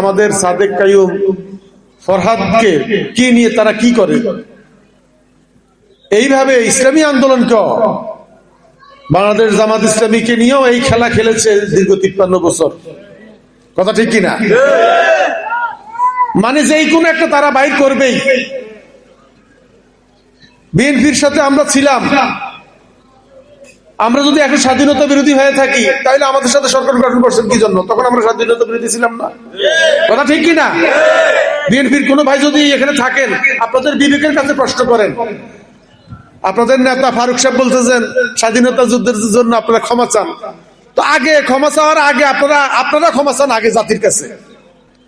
আমাদের সাদেক কায়ুম ফরহাদকে কি নিয়ে তারা কি করে? এইভাবে ইসলামী আন্দোলনকে বাংলাদেশ জামাত ইসলামীকে নিয়েও এই খেলা খেলেছে দীর্ঘ তিপ্পান্ন বছর। কথা ঠিক কিনা? মানে যেই কোনো একটা তারা বাইর করবেই। বিএনপির সাথে আমরা ছিলাম। আমরা যদি এখন স্বাধীনতা বিরোধী হয়ে থাকি, তাহলে আমাদের সাথে সরকার গঠন করছেন কি জন্য? তখন আমরা স্বাধীনতা বিরোধী ছিলাম না। কথা ঠিক কিনা? বিএনপির কোনো ভাই যদি এখানে থাকেন, আপনাদের বিবেকের কাছে প্রশ্ন করেন। আপনাদের নেতা ফারুক সাহেব বলতেছেন, স্বাধীনতা যুদ্ধের জন্য আপনারা ক্ষমা চান। তো আগে ক্ষমা চাওয়ার আগে আপনারা আপনারা ক্ষমা চান আগে জাতির কাছে।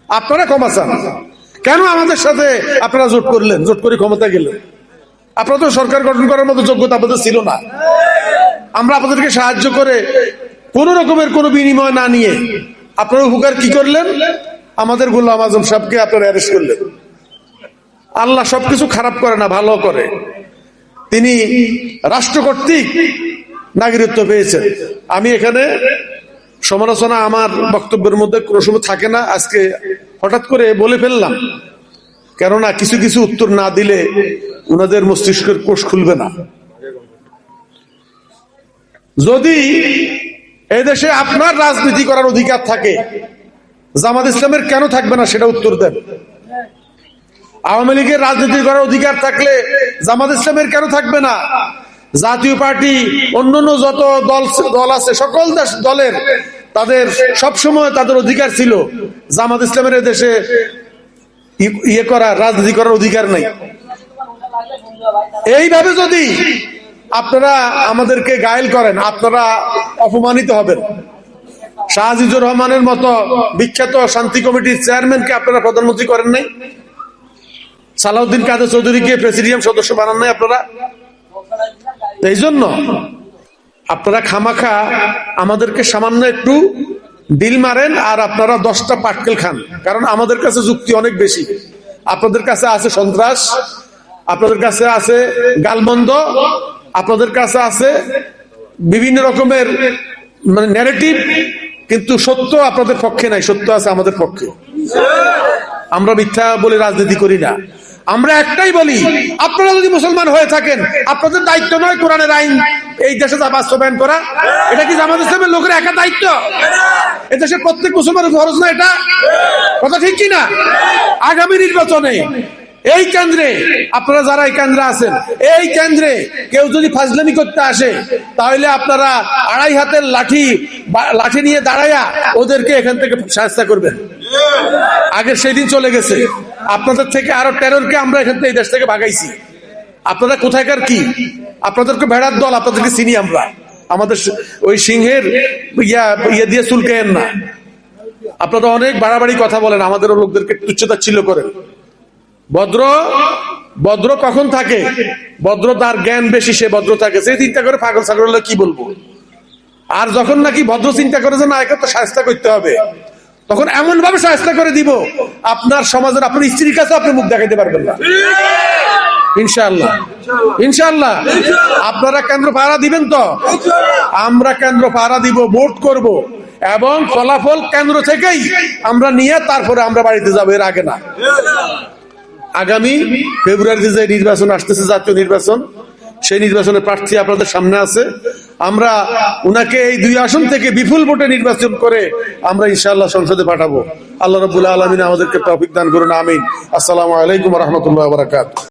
আপনারা ক্ষমা চান। কেন আমাদের সাথে আপনারা জোট করলেন? জোট করে ক্ষমতা গেলেন। আপনারা তো সরকার গঠন করার মতো যোগ্যতা আপনাদের ছিল না। আমরা আপনাদেরকে সাহায্য করে কোন রকমের কোনো বিনিময় না নিয়ে আপনারা উপকার কি করলেন? আমাদের গোলাম আজম সাহেবকে আপনারা অ্যারেস্ট করলেন। আল্লাহ সবকিছু খারাপ করে না, ভালো করে। তিনি রাষ্ট্র কর্তৃক নাগরিকত্ব পেয়েছেন। আমি এখানে সমালোচনা আমার বক্তব্যের মধ্যে কোনো সময় থাকে না। আজকে হঠাৎ করে বলে ফেললাম। কেননা কিছু কিছু উত্তর না দিলে ওনাদের মস্তিষ্কের কোষ খুলবে না। যদি এই দেশে আপনার রাজনীতি করার অধিকার থাকে, জামাত ইসলামের কেন থাকবে না সেটা উত্তর দেন। আওয়ামী লীগের রাজনীতি করার অধিকার থাকলে জামাত ইসলামের কেন থাকবে না? জাতীয় পার্টি, অন্যান্য যত দল দল আছে, সকল দলের, তাদের সব সময় তাদের অধিকার ছিল। জামাত ইসলামের দেশে ইয়ে করার, রাজনীতি করার অধিকার নাই। এইভাবে যদি আপনারা আমাদেরকে গায়েল করেন, আপনারা অপমানিত হবেন। শাহজিজুর রহমানের মতো বিখ্যাত শান্তি কমিটির চেয়ারম্যানকে আপনারা প্রধানমন্ত্রী করেন নাই? সালাউদ্দিন কাদের চৌধুরীকে প্রেসিডিয়াম সদস্য বানান নাই আপনারা? এই জন্য আপনারা খামাখা আমাদেরকে সামান্য একটু ডিল মারেন আর আপনারা দশটা পাটকেল খান, কারণ আমাদের কাছে যুক্তি অনেক বেশি। আপনাদের কাছে আছে সন্ত্রাস, আপনাদের কাছে আছে গালমন্দ আপনাদের কাছে আছে বিভিন্ন রকমের মানে ন্যারেটিভ কিন্তু সত্য আপনাদের পক্ষে নাই, সত্য আছে আমাদের পক্ষে। আমরা মিথ্যা বলে রাজনীতি করি না। আমরা একটাই বলি, আপনারা যদি মুসলমান হয়ে থাকেন, আপনাদের দায়িত্ব নয় কোরআনের আইন, এই দেশে বাস্তবায়ন করা, এটা কি জামাত ইসলামের লোকের একা দায়িত্ব? এ দেশের প্রত্যেক মুসলমানের খরচ না এটা? কথা ঠিক কি না আগামী নির্বাচনে এই কেন্দ্রে, আপনারা যারা এই কেন্দ্রে আছেন, এই কেন্দ্রে কেউ যদি ফাজলামি করতে আসে, তাহলে আপনারা আড়াই হাতের লাঠি লাঠি নিয়ে দাঁড়াইয়া ওদেরকে এখান থেকে সাহায্য করবেন। আগের সেই দিন চলে গেছে। আপনাদের থেকে আরও টেররকে আমরা এখান থেকে এই দেশ থেকে ভাগাইছি। আপনারা কোথায়কার কি? আপনাদেরকে ভেড়ার দল, আপনাদেরকে চিনি আমরা। আমাদের ওই সিংহের ইয়া ইয়ে দিয়ে চুলকেন না। আপনারা অনেক বাড়াবাড়ি কথা বলেন, আমাদেরও লোকদেরকে তুচ্ছতা ছিল করেন। ভদ্র? ভদ্র কখন থাকে? ভদ্র তার জ্ঞান বেশি, সে ভদ্র থাকে। সে চিন্তা করে পাগল ছাগল হলে কি বলব? আর যখন নাকি ভদ্র চিন্তা করে যে না একে তো সাহায্য করতে হবে, তখন এমন ভাবে সাহায্য করে দিব, আপনার সমাজের, আপনার স্ত্রীর কাছে আপনি মুখ দেখাইতে পারবেন না। ইনশাআল্লাহ। ইনশাআল্লাহ। আপনারা কেন্দ্র পাহারা দিবেন তো? আমরা কেন্দ্র পাহারা দিব, ভোট করব। এবং ফলাফল কেন্দ্র থেকেই আমরা নিয়ে তারপরে আমরা বাড়িতে যাব, এর আগে না। আগামী ফেব্রুয়ারিতে যে নির্বাচন আসতেছে, জাতীয় নির্বাচন, সেই নির্বাচনের প্রার্থী আপনাদের সামনে আছে। আমরা উনাকে এই দুই আসন থেকে বিপুল ভোটে নির্বাচন করে আমরা ইনশাআল্লাহ সংসদে পাঠাবো। আল্লাহ রবুল্লা আলমিন আমাদেরকে টপিক দান করুন, আমিন। আসসালামু আলাইকুম রহমতুল্লাহ বারাকাত